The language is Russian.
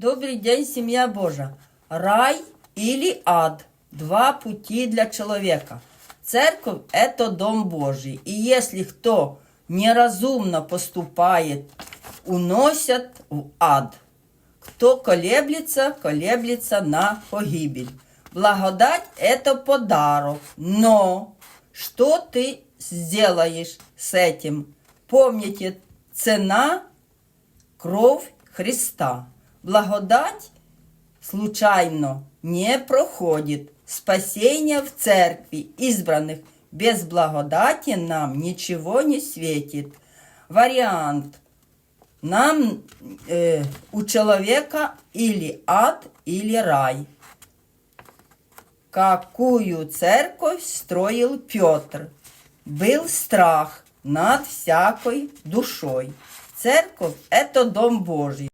Добрый день, семья Божа. Рай или ад – два пути для человека. Церковь – это дом Божий. И если кто неразумно поступает, уносят в ад. Кто колеблется, колеблется на погибель. Благодать – это подарок. Но что ты сделаешь с этим? Помните, цена – кровь Христа. Благодать случайно не проходит. Спасение в церкви избранных без благодати нам ничего не светит. Вариант. Нам э, у человека или ад, или рай. Какую церковь строил Петр? Был страх над всякой душой. Церковь – это дом Божий.